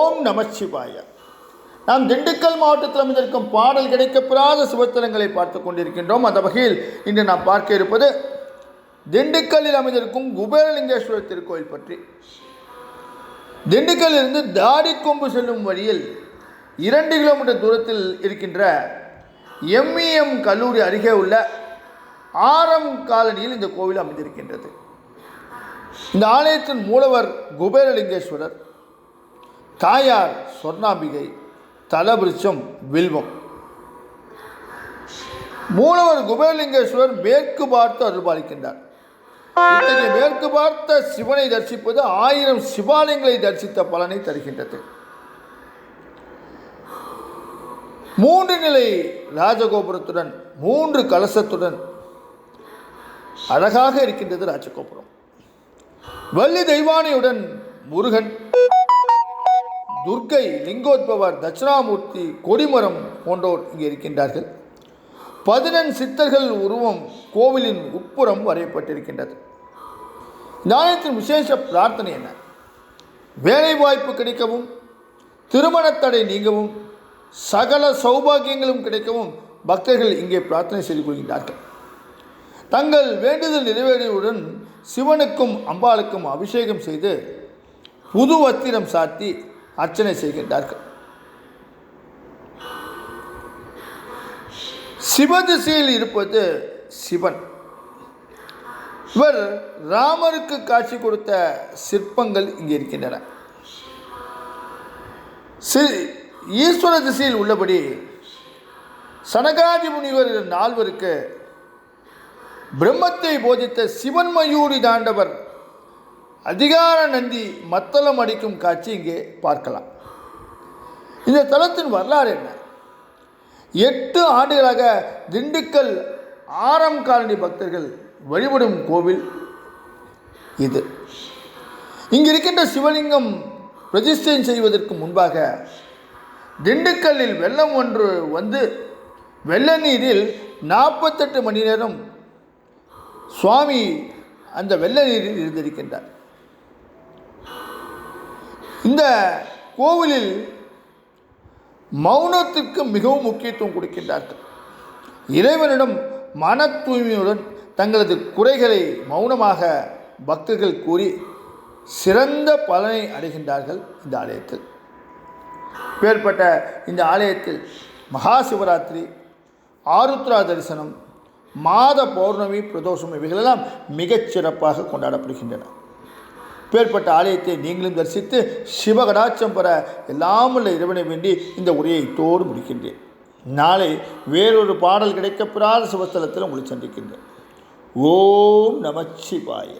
ஓம் நமச்சிவாய நாம் திண்டுக்கல் மாவட்டத்தில் அமைந்திருக்கும் பாடல் கிடைக்கப்பெறாத சிவத்தலங்களை பார்த்து கொண்டிருக்கின்றோம். அந்த வகையில் இன்று நாம் பார்க்க இருப்பது திண்டுக்கல்லில் அமைந்திருக்கும் குபேரலிங்கேஸ்வரர் திருக்கோயில் பற்றி. திண்டுக்கல்லிருந்து தாடிக்கொம்பு செல்லும் வழியில் இரண்டு கிலோமீட்டர் தூரத்தில் இருக்கின்ற எம்இஎம் கல்லூரி அருகே உள்ள ஆரம் காலனியில் இந்த கோவில் அமைந்திருக்கின்றது. இந்த ஆலயத்தின் மூலவர் குபேரலிங்கேஸ்வரர். தாயார் சொர்ணாம்பிகை தலவிருச்சம் வில்வம். மூலவர் குபேரலிங்கேஸ்வரர் மேற்கு பார்த்து அருள்பாலிக்கின்றார். இத்தகைய மேற்கு பார்த்த சிவனை தரிசிப்பது ஆயிரம் சிவாலயங்களை தரிசித்த பலனை தருகின்றது. மூன்று நிலை ராஜகோபுரத்துடன் மூன்று கலசத்துடன் அழகாக இருக்கின்றது ராஜகோபுரம். வள்ளி தெய்வானையுடன் முருகன் துர்க்கை லிங்கோத்பவர் தட்சிணாமூர்த்தி கொடிமரம் போன்றோர் இங்கே இருக்கின்றார்கள். பதினெண் சித்தர்கள் உருவம் கோவிலின் உட்புறம் வரையப்பட்டிருக்கின்றது. இந்த ஆலயத்தின் விசேஷ பிரார்த்தனை என்ன? வேலை வாய்ப்பு கிடைக்கவும் திருமணத் தடை நீங்கவும் சகல சௌபாகியங்களும் கிடைக்கவும் பக்தர்கள் இங்கே பிரார்த்தனை செய்து கொள்கின்றார்கள். தங்கள் வேண்டுதல் நிறைவேறியவுடன் சிவனுக்கும் அம்பாளுக்கும் அபிஷேகம் செய்து புது வத்திரம் சாத்தி அர்ச்சனை செய்கின்றார்கள். சிவதிசையில் இருப்பது சிவன். இவர் ராமருக்கு காட்சி கொடுத்த சிற்பங்கள் இங்கே இருக்கின்றன. சி ஈஸ்வர திசையில் உள்ளபடி சனகாதி முனிவர் நால்வருக்கு பிரம்மத்தை போதித்த சிவன் மயூரி தாண்டவர் அதிகார நந்தி மத்தளம் அடிக்கும் காட்சி இங்கே பார்க்கலாம். இந்த தலத்தின் வரலாறு என்ன? எட்டு ஆண்டுகளாக திண்டுக்கல் ஆரம் காலனி பக்தர்கள் வழிபடும் கோவில் இது. இங்கு இருக்கின்ற சிவலிங்கம் பிரதிஷ்டை செய்வதற்கு முன்பாக திண்டுக்கல்லில் வெள்ளம் ஒன்று வந்து வெள்ள நீரில் நாற்பத்தெட்டு மணி நேரம் சுவாமி அந்த வெள்ள நீரில் இருந்திருக்கின்றார். இந்த கோவிலில் மௌனத்திற்கு மிகவும் முக்கியத்துவம் கொடுக்கின்றார்கள். இறைவனிடம் மன தூய்மையுடன் தங்களது குறைகளை மௌனமாக பக்தர்கள் கூறி சிறந்த பலனை அடைகின்றார்கள் இந்த ஆலயத்தில். பேர்பட்ட இந்த ஆலயத்தில் மகா சிவராத்திரி ஆருத்ரா தரிசனம் மாத பௌர்ணமி பிரதோஷம் இவைகளெல்லாம் மிகச் சிறப்பாக கொண்டாடப்படுகின்றன. பேர்பட்ட ஆலயத்தை நீங்களும் தரிசித்து சிவகடாட்சம் பெற எல்லாம் உள்ள இறைவனை வேண்டி இந்த உரையை தோடு முடிக்கின்றேன். நாளை வேறொரு பாடல் கிடைக்கப்பெறாத சிவஸ்தலத்தில் உங்களை சந்திக்கின்றேன். ஓம் நமச்சிவாய.